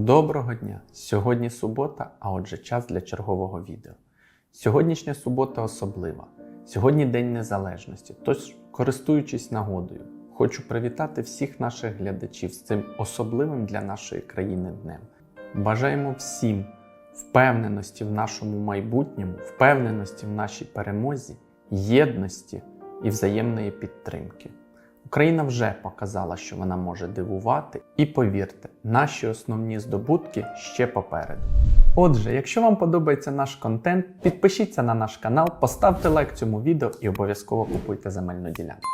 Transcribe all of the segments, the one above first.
Доброго дня! Сьогодні субота, а отже, час для чергового відео. Сьогоднішня субота особлива. Сьогодні День Незалежності. Тож, користуючись нагодою, хочу привітати всіх наших глядачів з цим особливим для нашої країни днем. Бажаємо всім впевненості в нашому майбутньому, впевненості в нашій перемозі, єдності і взаємної підтримки. Україна вже показала, що вона може дивувати, і повірте, наші основні здобутки ще попереду. Отже, якщо вам подобається наш контент, підпишіться на наш канал, поставте лайк цьому відео і обов'язково купуйте земельну ділянку.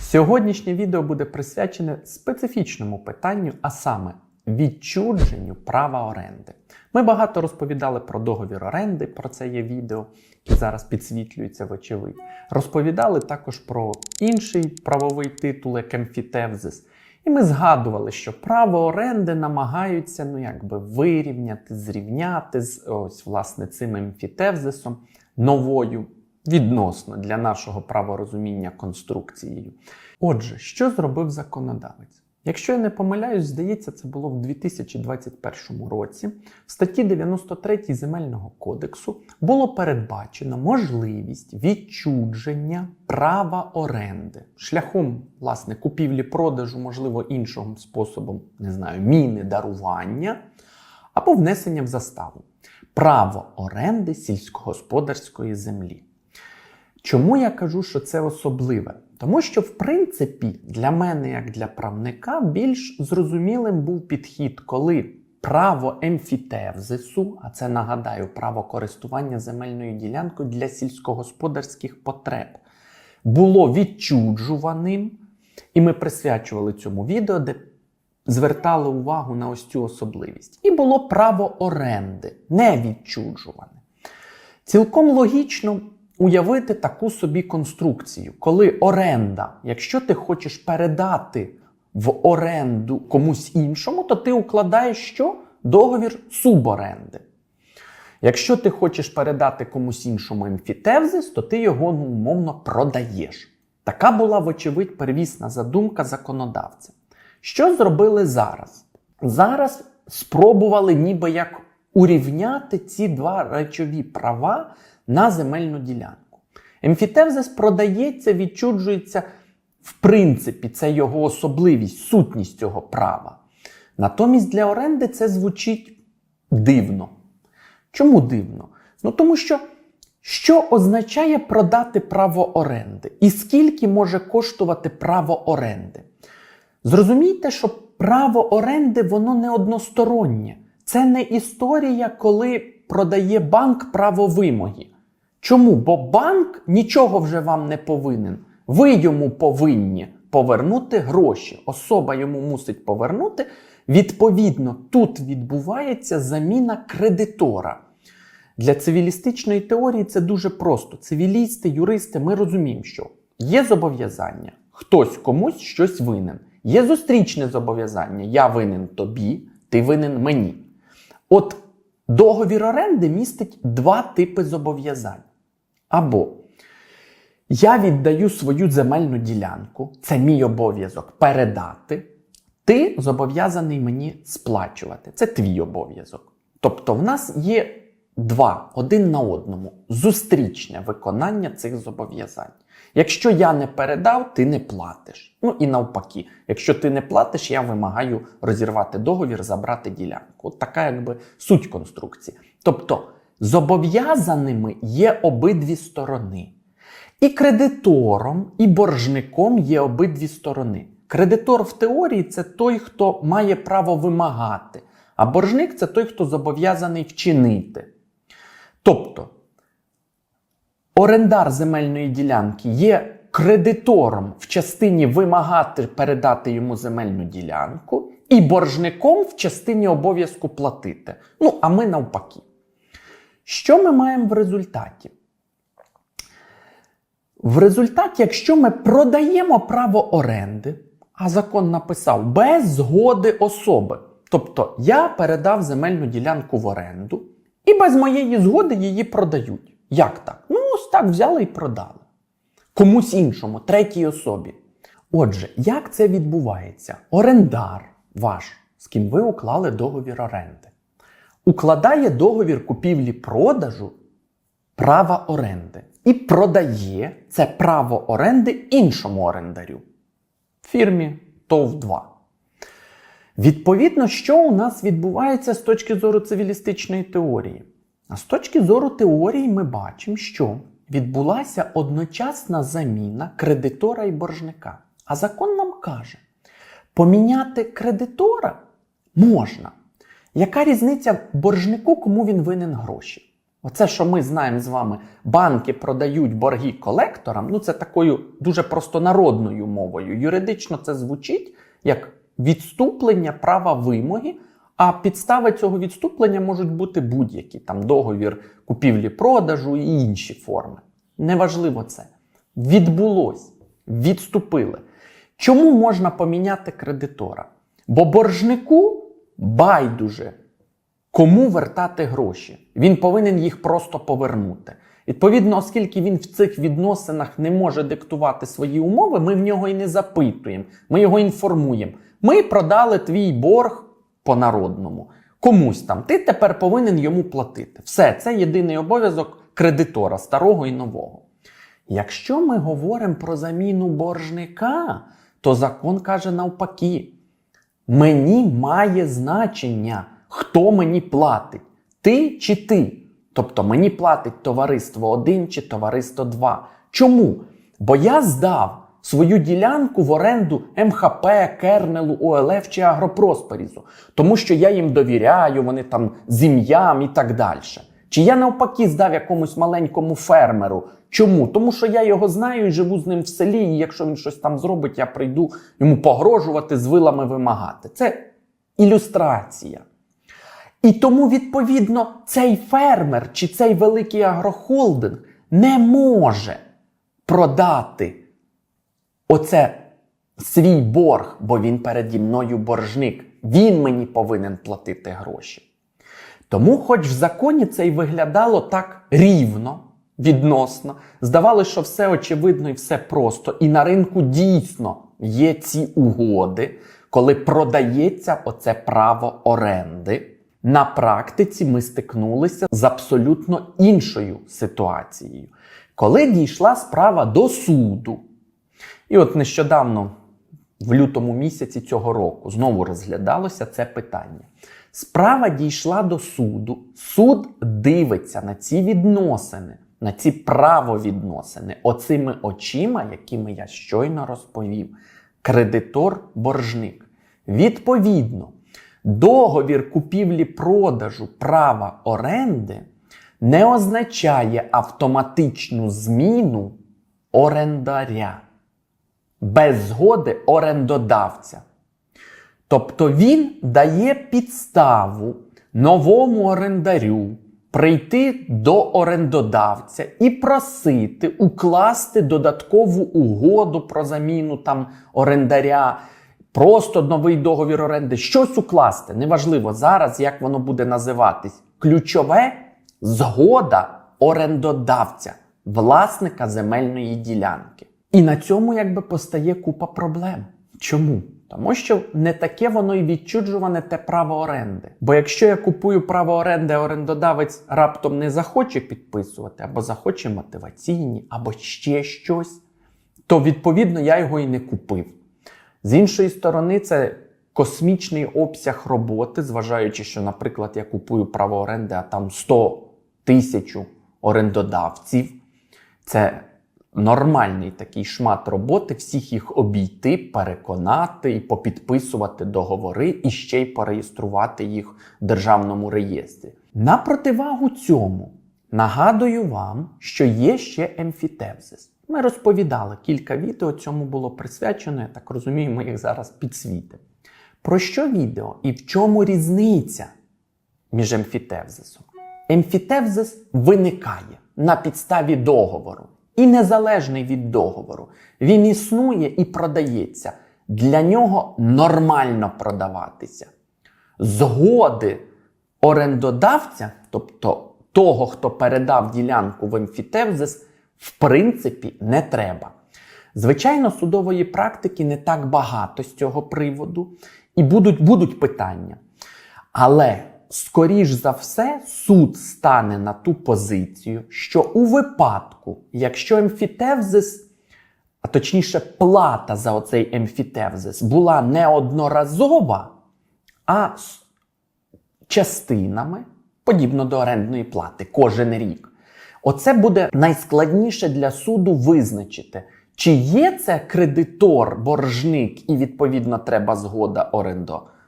Сьогоднішнє відео буде присвячене специфічному питанню, а саме відчудженню права оренди. Ми багато розповідали про договір оренди, про це є відео, і зараз підсвітлюється вочевидь. Розповідали також про інший правовий титул, як емфітевзис. І ми згадували, що право оренди намагаються ну, якби вирівняти, зрівняти з ось, власне, цим емфітевзисом новою відносно для нашого праворозуміння конструкцією. Отже, що зробив законодавець? Якщо я не помиляюсь, здається, це було в 2021 році. В статті 93 Земельного кодексу було передбачено можливість відчудження права оренди шляхом власне купівлі-продажу, можливо, іншим способом, не знаю, міни дарування або внесення в заставу. Право оренди сільськогосподарської землі. Чому я кажу, що це особливе? Тому що, в принципі, для мене, як для правника, більш зрозумілим був підхід, коли право емфітевзису, а це нагадаю, право користування земельною ділянкою для сільськогосподарських потреб, було відчуджуваним, і ми присвячували цьому відео, де звертали увагу на ось цю особливість. І було право оренди, не відчуджуване. Цілком логічно уявити таку собі конструкцію, коли оренда, якщо ти хочеш передати в оренду комусь іншому, то ти укладаєш що? Договір суборенди. Якщо ти хочеш передати комусь іншому емфітевзис, то ти його ну, умовно продаєш. Така була, вочевидь, первісна задумка законодавця. Що зробили зараз? Зараз спробували ніби як урівняти ці два речові права на земельну ділянку. Емфітевзис продається, відчуджується, в принципі, це його особливість, сутність цього права. Натомість для оренди це звучить дивно. Чому дивно? Ну тому що що означає продати право оренди? І скільки може коштувати право оренди? Зрозумійте, що право оренди воно не одностороннє. Це не історія, коли продає банк право вимоги. Чому? Бо банк нічого вже вам не повинен. Ви йому повинні повернути гроші. Особа йому мусить повернути. Відповідно, тут відбувається заміна кредитора. Для цивілістичної теорії це дуже просто. Цивілісти, юристи, ми розуміємо, що є зобов'язання, хтось комусь щось винен. Є зустрічне зобов'язання. Я винен тобі, ти винен мені. От договір оренди містить два типи зобов'язань. Або я віддаю свою земельну ділянку, це мій обов'язок передати. Ти зобов'язаний мені сплачувати. Це твій обов'язок. Тобто, в нас є два один на одному зустрічне виконання цих зобов'язань. Якщо я не передав, ти не платиш. Ну і навпаки, якщо ти не платиш, я вимагаю розірвати договір, забрати ділянку. От така якби суть конструкції. Тобто зобов'язаними є обидві сторони. І кредитором, і боржником є обидві сторони. Кредитор в теорії це той, хто має право вимагати, а боржник це той, хто зобов'язаний вчинити. Тобто, орендар земельної ділянки є кредитором в частині вимагати передати йому земельну ділянку, і боржником в частині обов'язку платити. Ну, а ми навпаки. Що ми маємо в результаті? В результаті, якщо ми продаємо право оренди, а закон написав без згоди особи. Тобто я передав земельну ділянку в оренду, і без моєї згоди її продають. Як так? Ну, ось так взяли і продали. Комусь іншому, третій особі. Отже, як це відбувається? Орендар ваш з ким ви уклали договір оренди, укладає договір купівлі-продажу права оренди і продає це право оренди іншому орендарю фірмі ТОВ-2. Відповідно, що у нас відбувається з точки зору цивілістичної теорії? А з точки зору теорії ми бачимо, що відбулася одночасна заміна кредитора і боржника. А закон нам каже, поміняти кредитора можна. Яка різниця боржнику, кому він винен гроші? Оце, що ми знаємо з вами, банки продають борги колекторам, ну це такою дуже простонародною мовою. Юридично це звучить як відступлення права вимоги, а підстави цього відступлення можуть бути будь-які там договір купівлі-продажу і інші форми. Неважливо це. Відбулось, відступили. Чому можна поміняти кредитора? Бо боржнику байдуже, кому вертати гроші. Він повинен їх просто повернути. Відповідно, оскільки він в цих відносинах не може диктувати свої умови, ми в нього і не запитуємо, ми його інформуємо. Ми продали твій борг по-народному. Комусь там. Ти тепер повинен йому платити. Все, це єдиний обов'язок кредитора старого і нового. Якщо ми говоримо про заміну боржника, то закон каже навпаки: мені має значення, хто мені платить, ти чи ти. Тобто мені платить товариство 1 чи товариство 2. Чому? Бо я здав свою ділянку в оренду МХП, Кернелу, ОЛФ чи Агропроспорізу, тому що я їм довіряю, вони там з ім'ям і так далі. Чи я навпаки здав якомусь маленькому фермеру? Чому? Тому що я його знаю і живу з ним в селі, і якщо він щось там зробить, я прийду йому погрожувати, з вилами вимагати. Це ілюстрація. І тому, відповідно, цей фермер чи цей великий агрохолдинг не може продати оце свій борг, бо він переді мною боржник. Він мені повинен платити гроші. Тому, хоч в законі це й виглядало так рівно, відносно, здавалося, що все очевидно і все просто. І на ринку дійсно є ці угоди, коли продається оце право оренди. На практиці ми стикнулися з абсолютно іншою ситуацією. Коли дійшла справа до суду, і от нещодавно, в лютому місяці цього року, знову розглядалося це питання. Справа дійшла до суду, суд дивиться на ці відносини, на ці правовідносини, оцими очима, якими я щойно розповів. Кредитор-боржник. Відповідно, договір купівлі-продажу права оренди не означає автоматичну зміну орендаря без згоди орендодавця. Тобто він дає підставу новому орендарю прийти до орендодавця і просити укласти додаткову угоду про заміну там орендаря, просто новий договір оренди, щось укласти. Неважливо зараз, як воно буде називатись. Ключове згода орендодавця, власника земельної ділянки. І на цьому якби постає купа проблем. Чому? Тому що не таке воно і відчуджуване те право оренди. Бо якщо я купую право оренди, орендодавець раптом не захоче підписувати, або захоче мотиваційні, або ще щось, то відповідно я його і не купив. З іншої сторони, це космічний обсяг роботи, зважаючи, що, наприклад, я купую право оренди, а там 100 тисяч орендодавців. Це нормальний такий шмат роботи, всіх їх обійти, переконати і попідписувати договори, і ще й пореєструвати їх в державному реєстрі. На противагу цьому нагадую вам, що є ще емфітевзис. Ми розповідали кілька відео, цьому було присвячено, я так розумію, ми їх зараз підсвітимо. Про що відео і в чому різниця між емфітевзисом? Емфітевзис виникає на підставі договору і незалежний від договору. Він існує і продається. Для нього нормально продаватися. Згоди орендодавця, тобто того, хто передав ділянку в емфітевзис, в принципі, не треба. Звичайно, судової практики не так багато з цього приводу. І будуть, будуть питання. Але, скоріш за все, суд стане на ту позицію, що у випадку, якщо емфітевзис, а точніше, плата за оцей емфітевзис була не одноразова, а частинами, подібно до орендної плати, кожен рік. Оце буде найскладніше для суду визначити, чи є це кредитор, боржник, і відповідно треба згода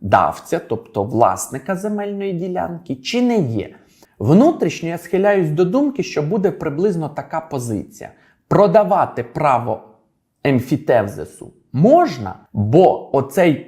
орендодавця, тобто власника земельної ділянки, чи не є. Внутрішньо я схиляюсь до думки, що буде приблизно така позиція: продавати право емфітевзису можна, бо оцей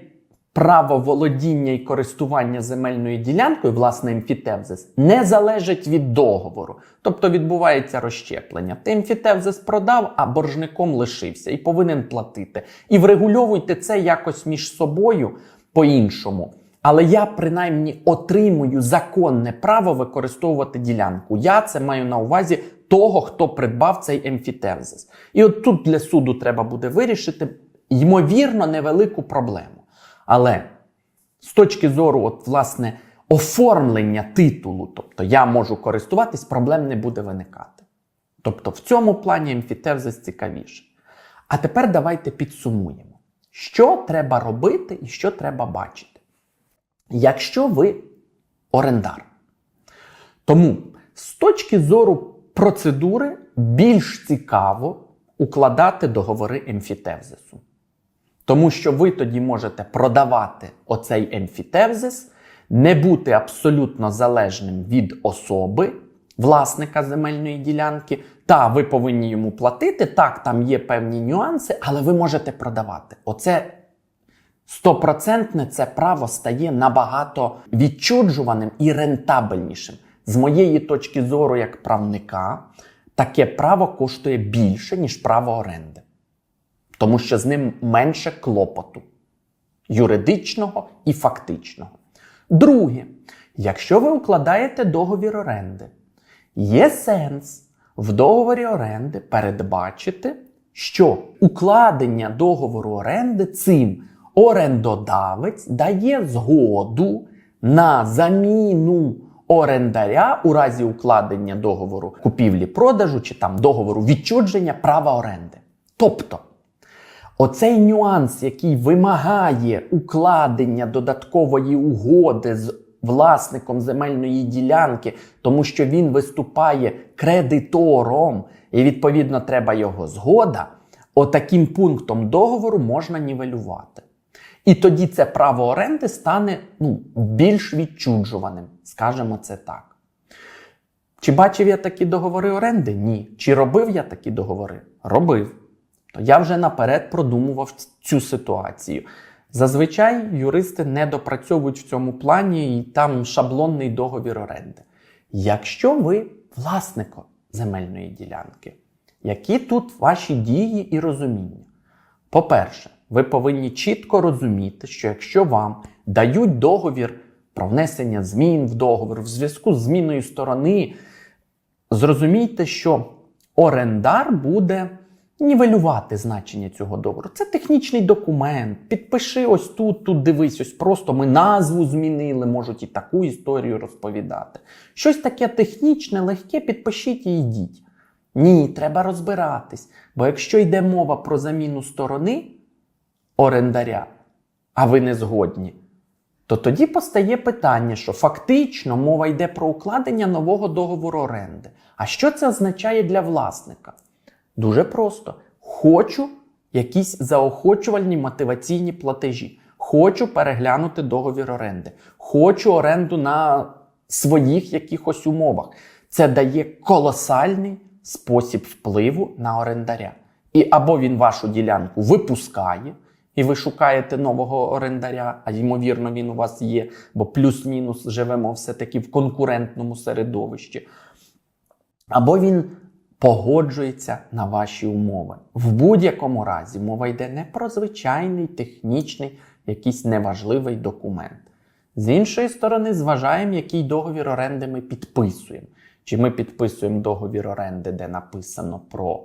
право володіння і користування земельною ділянкою, власне, емфітевзис, не залежить від договору. Тобто відбувається розщеплення. Ти емфітевзис продав, а боржником лишився і повинен платити. І врегульовуйте це якось між собою по-іншому. Але я принаймні отримую законне право використовувати ділянку. Я це маю на увазі того, хто придбав цей емфітевзис. І от тут для суду треба буде вирішити, ймовірно, невелику проблему. Але з точки зору, от, власне, оформлення титулу, тобто я можу користуватись, проблем не буде виникати. Тобто в цьому плані емфітевзис цікавіше. А тепер давайте підсумуємо, що треба робити і що треба бачити. Якщо ви орендар. Тому з точки зору процедури більш цікаво укладати договори емфітевзису. Тому що ви тоді можете продавати оцей емфітевзис, не бути абсолютно залежним від особи, власника земельної ділянки. Та ви повинні йому платити. Так, там є певні нюанси, але ви можете продавати. Оце стопроцентне це право стає набагато відчуджуваним і рентабельнішим. З моєї точки зору, як правника, таке право коштує більше, ніж право оренди тому що з ним менше клопоту юридичного і фактичного. Друге, якщо ви укладаєте договір оренди, є сенс в договорі оренди передбачити, що укладення договору оренди цим орендодавець дає згоду на заміну орендаря у разі укладення договору купівлі-продажу чи там договору відчудження права оренди. Тобто, Оцей нюанс, який вимагає укладення додаткової угоди з власником земельної ділянки, тому що він виступає кредитором, і відповідно треба його згода, отаким пунктом договору можна нівелювати. І тоді це право оренди стане ну, більш відчуджуваним, скажемо це так. Чи бачив я такі договори оренди? Ні. Чи робив я такі договори? Робив то я вже наперед продумував цю ситуацію. Зазвичай юристи не допрацьовують в цьому плані і там шаблонний договір оренди. Якщо ви власник земельної ділянки, які тут ваші дії і розуміння? По-перше, ви повинні чітко розуміти, що якщо вам дають договір про внесення змін в договір в зв'язку з зміною сторони, зрозумійте, що орендар буде нівелювати значення цього договору. Це технічний документ. Підпиши ось тут, тут дивись, ось просто ми назву змінили, можуть і таку історію розповідати. Щось таке технічне, легке, підпишіть і йдіть. Ні, треба розбиратись. Бо якщо йде мова про заміну сторони орендаря, а ви не згодні, то тоді постає питання, що фактично мова йде про укладення нового договору оренди. А що це означає для власника? Дуже просто. Хочу якісь заохочувальні мотиваційні платежі. Хочу переглянути договір оренди. Хочу оренду на своїх якихось умовах. Це дає колосальний спосіб впливу на орендаря. І або він вашу ділянку випускає, і ви шукаєте нового орендаря, а ймовірно, він у вас є, бо плюс-мінус живемо все-таки в конкурентному середовищі. Або він погоджується на ваші умови. В будь-якому разі мова йде не про звичайний технічний, якийсь неважливий документ. З іншої сторони, зважаємо, який договір оренди ми підписуємо. Чи ми підписуємо договір оренди, де написано про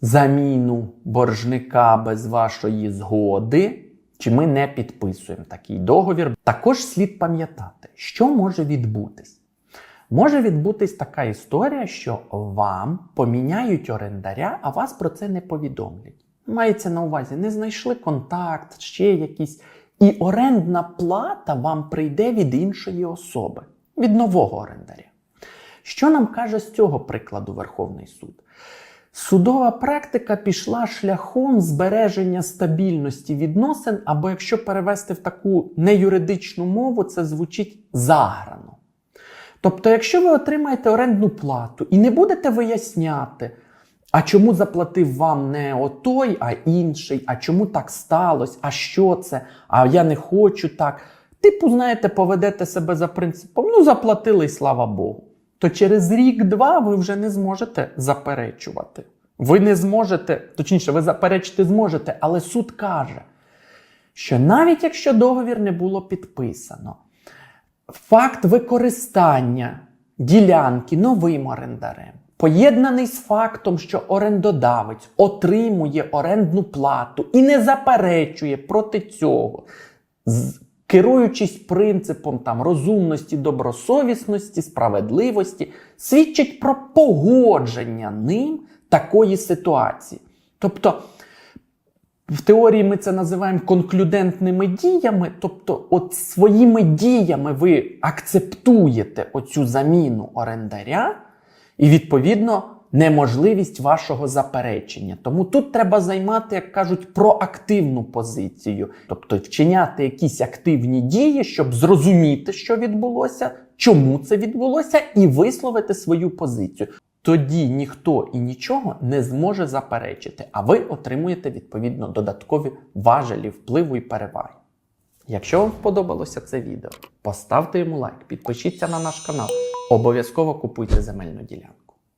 заміну боржника без вашої згоди, чи ми не підписуємо такий договір. Також слід пам'ятати, що може відбутись. Може відбутись така історія, що вам поміняють орендаря, а вас про це не повідомлять. Мається на увазі, не знайшли контакт, ще якісь. І орендна плата вам прийде від іншої особи, від нового орендаря. Що нам каже з цього прикладу Верховний суд? Судова практика пішла шляхом збереження стабільності відносин, або якщо перевести в таку неюридичну мову, це звучить заграно. Тобто, якщо ви отримаєте орендну плату і не будете виясняти, а чому заплатив вам не отой, а інший, а чому так сталося, а що це, а я не хочу так. Типу, знаєте, поведете себе за принципом, ну заплатили і слава Богу. То через рік-два ви вже не зможете заперечувати. Ви не зможете, точніше, ви заперечити зможете, але суд каже, що навіть якщо договір не було підписано, факт використання ділянки новим орендарем, поєднаний з фактом, що орендодавець отримує орендну плату і не заперечує проти цього, керуючись принципом там, розумності, добросовісності, справедливості, свідчить про погодження ним такої ситуації. Тобто, в теорії ми це називаємо конклюдентними діями, тобто, от своїми діями ви акцептуєте оцю заміну орендаря, і відповідно неможливість вашого заперечення. Тому тут треба займати, як кажуть, проактивну позицію, тобто вчиняти якісь активні дії, щоб зрозуміти, що відбулося, чому це відбулося, і висловити свою позицію. Тоді ніхто і нічого не зможе заперечити, а ви отримуєте відповідно додаткові важелі впливу і переваги. Якщо вам сподобалося це відео, поставте йому лайк, підпишіться на наш канал, обов'язково купуйте земельну ділянку.